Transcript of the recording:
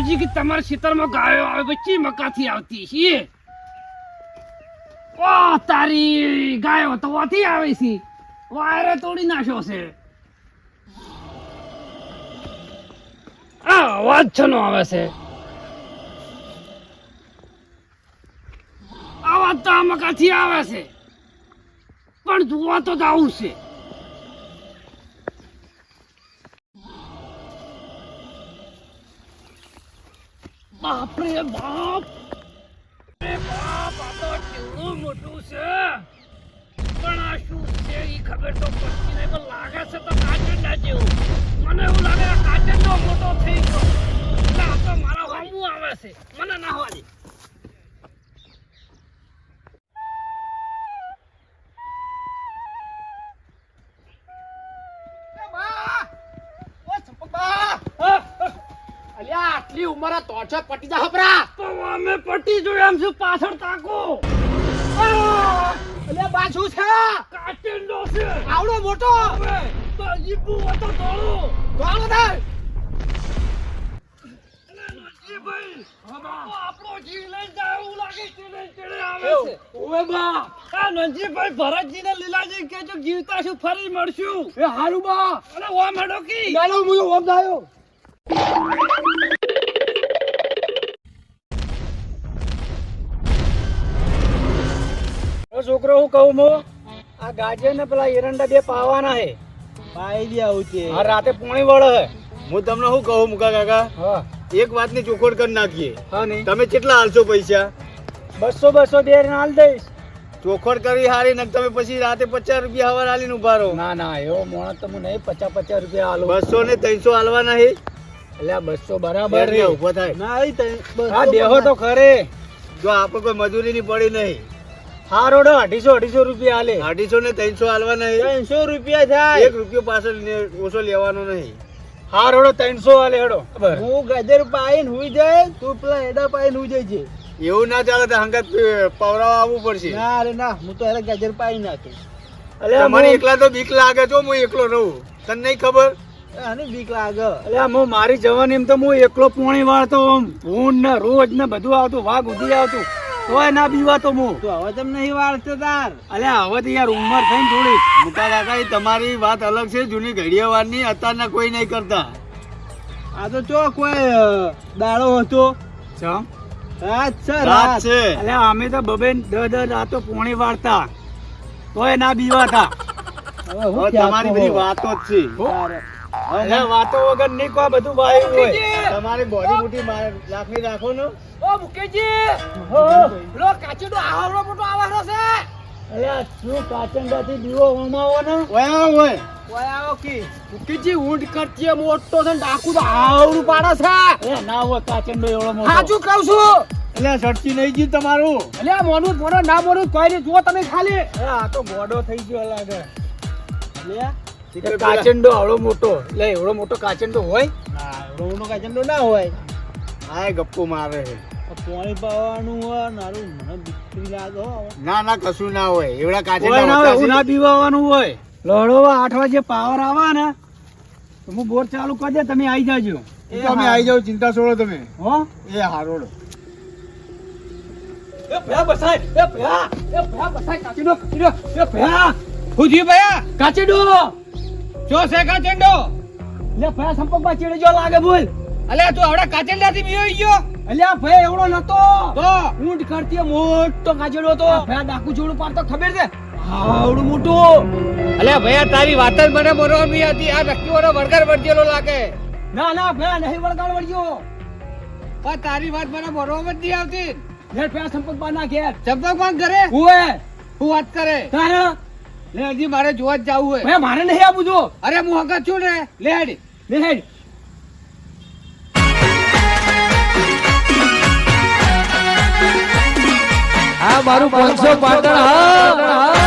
ડોશી કે તમારા ખેતરમાં ગાયો આવે પછી મકાથી આવતી છે? ઓ તારી ગાયો તો વાથી આવે છે. વાયરે તોડી નાખ્યો છે. આ અવાજ છનો આવે છે. અવાજ તો આ મકાથી આવે છે. પણ જોવા તો જવું છે. બાપરે બાપ. અરે બાપ, આ તો કેવું મોટું છે. પણ આ શું છે એ ખબર તો પડતી નહીં, પણ લાગે છે તો કાચંડા જેવું. મને એવું લાગે કાચંડો મોટો થઈ ગયો. એટલે આ તો મારા હોમું આવે છે. મને ના હોવા આટલી ઉંમરે છે પટી જા હપરા. તો અમે પટી જોયા એમ શું પાછળ તાકો? અલે બાજુ છે? કાચંડો છે. આવડો મોટો. તો જીબુ હતો થોડો દોડો દે ભાઈ આપણો જીવ લઈ જાય એવું લાગે ને ચડે આવે છે. ઓવે બા. આ નંજીભાઈ ભરતજીને લીલાજી કહેજો જીવતા શું ફરી મળશું. એ હારું બા. અને ઓમ હેડો કી. ચાલો હું ઓમ છોકરો હું કહું મો આ ગાજર ને પેલા એરંડા બે પાવાના હે. પાઈ લે આવું છે આ રાતે પોણી વળે હે. હું તમને શું કહું મુકા કાકા? હા. એક વાતની ચોખવટ કરી નાખીએ. હા નહીં. તમે કેટલા હાલશો પૈસા? બસો બસો બે હાલ દઈશ. ચોખવટ કરી હારી ને તમે પછી રાતે પચાસ રૂપિયા હવાર હાલીને ઊભા રહો. ના ના એવો મોણસ તમે નહીં પચાસ પચાસ રૂપિયા હાલો. બસો ને ત્રણસો હાલવા નહીં એટલે આ બસો બરાબર ઊભો થાય. ના દેહો તો ખરે. જો આપણે કોઈ મજૂરી ની પડી નહીં. હા રોડો અઢીસો અઢીસો રૂપિયા હાલે અઢીસો ને ત્રણસો હાલવાના નહીં ત્રણસો રૂપિયા થાય. એક રૂપિયો પાછળ ઓછો લેવાનો નહીં. હા રોડો ત્રણસો હાલે હેડો. હું ગજર પાઈને હુઈ જાય તું પેલા એડા પાઈન હુઈ જાય છે એવું ના ચાલે તો હંગત પવરાવા આવવું પડશે. ના અરે ના હું તો અરે ગજર પાઈ નાખું અલે મને એકલા તો બીક લાગે છો હું એકલો રહું. તને નહીં ખબર? આને બીક લાગે. અલ્યા હું મારી જવાની એમ તો હું એકલો પોણી વાળતો આમ ને રોજ ને બધું આવતું વાઘ ઉધી આવતું. તોય ના બીવા તો હું. તો હવે તમને નહીં વાળતો તાર. અલ્યા હવે તો યાર ઉંમર થઈને થોડી. મુકા કાકા એ તમારી વાત અલગ છે. જૂની ઘડિયાવાળની અત્યારના કોઈ નહીં કરતા. આ તો ચો કોઈ દાડો હતો. ચમ? રાત છે રાત છે. અલ્યા અમે તો બબે દર દર રાતો પોણી વાળતા તોય ના બીવાતા. તમારી બધી વાતો જ છે. અલ્યા વાતો વગર નહીં કો બધું ભાઈ હોય. તમારી બોડી બુટી લાખની રાખો ને. ઓ મુકેશજી! પેલો કાચીડો આવરો મોટો આવરો છે. અરે શું કાચંડાથી દીવો હોમાવો ને? ઓયા હોય. ઓયા આવો કી. મુકેશજી ઊંડ કરતી મોટો છે ને ડાકુ તો આવડું પાડે છે. એ ના હોય કાચંડો એવડો મોટો. સાચું કહું છું. એટલે સટકી નહીં જી તમારું? એટલે મોનું મોડો ના મોનું કોઈ નહીં. જુઓ તમે ખાલી. આ તો મોડો થઈ ગયો લાગે લે. એ કાચંડો આવડો મોટો. એટલે એવડો મોટો કાચંડો હોય? ના રોનો કાચંડો ના હોય. હા ગપ્પો મારે પોણી પાવાનું હોય નારું મને દીકરી લાગે ના ના કશું ના હોય. એવડા કોઈ ના હોય, ના કાચે હોય. લડવા આઠ વાગે પાવર આવે ને હું બોર ચાલુ કરી દે તમે આવી જાજો. તમે આવી જાઓ ચિંતા છોડો તમે. હો? એ હારોડો. એ ભયા બસાય એ ભયા એ ભયા બસાય કાચીડો કાચીડો એ ભયા. હુજી ભયા કાચીડો જો છે કાચંડો લે ભયા સંપર્કમાં ચીડી જો લાગે બોલ અલ્યા તું આવડા કાચંડાથી બીયો ગયો? અલ્યા ભયા એવડો નતો. તો? ઊંટ કરતી મોટો કાચેડો તો ભયા ડાકુ જોડું પાડતો ખબર છે? આવડું મોટું. અલ્યા ભયા તારી વાત જ મને બરોબર હતી. આ નક્કી વાળો વર્ગર વર્જેલો લાગે. ના ના ભયા નહીં વળગાડ વળ્યો પણ તારી વાત મને બરોબર જ નહીં આવતી. લે ભયા સંપર્કમાં ના ઘેર. કોણ કરે ઓએ હું વાત કરે? તારે? લે હજી મારે જોવા જ જવું હોય. મારે નહીં આપું જો. અરે હું હગત છું ને. લે હેડ. લે હેડ. આ મારું પાંચસો પાટણ હા.